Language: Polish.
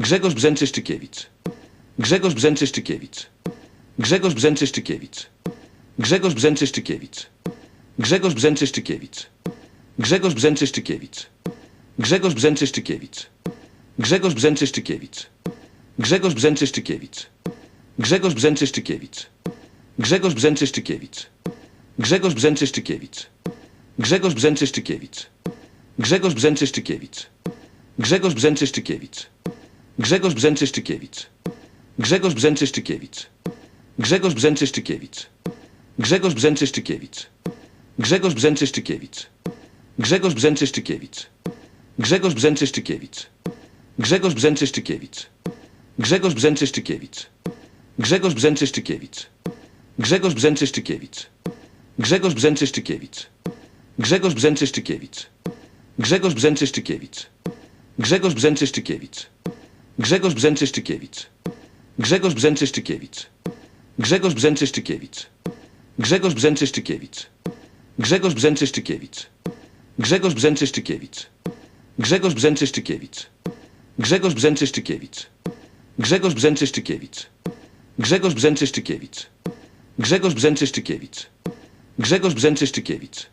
Grzegorz Brzęczyszczykiewicz. Grzegorz Brzęczyszczykiewicz. Grzegorz Brzęczyszczykiewicz. Grzegorz Brzęczyszczykiewicz. Grzegorz Brzęczyszczykiewicz. Grzegorz Brzęczyszczykiewicz. Grzegorz Brzęczyszczykiewicz. Grzegorz Brzęczyszczykiewicz. Grzegorz Brzęczyszczykiewicz. Grzegorz Brzęczyszczykiewicz. Grzegorz Brzęczyszczykiewicz. Grzegorz Brzęczyszczykiewicz. Grzegorz Brzęczyszczykiewicz. Grzegorz Brzęczyszczykiewicz. Grzegorz Brzęczyszczykiewicz. Grzegorz Brzęczyszczykiewicz. Grzegorz Brzęczyszczykiewicz. Grzegorz Brzęczyszczykiewicz. Grzegorz Brzęczyszczykiewicz. Grzegorz Brzęczyszczykiewicz. Grzegorz Brzęczyszczykiewicz. Grzegorz Brzęczyszczykiewicz. Grzegorz Brzęczyszczykiewicz. Grzegorz Brzęczyszczykiewicz. Grzegorz Brzęczyszczykiewicz. Grzegorz Brzęczyszczykiewicz. Grzegorz Brzęczyszczykiewicz. Grzegorz Brzęczyszczykiewicz. Grzegorz Brzęczyszczykiewicz. Grzegorz Brzęczyszczykiewicz. Grzegorz Brzęczyszczykiewicz. Grzegorz Brzęczyszczykiewicz. Grzegorz Brzęczyszczykiewicz. Grzegorz Brzęczyszczykiewicz. Grzegorz Brzęczyszczykiewicz. Grzegorz Brzęczyszczykiewicz. Grzegorz Brzęczyszczykiewicz. Grzegorz Brzęczyszczykiewicz. Grzegorz Brzęczyszczykiewicz. Grzegorz Brzęczyszczykiewicz. Grzegorz Brzęczyszczykiewicz. Grzegorz Brzęczyszczykiewicz.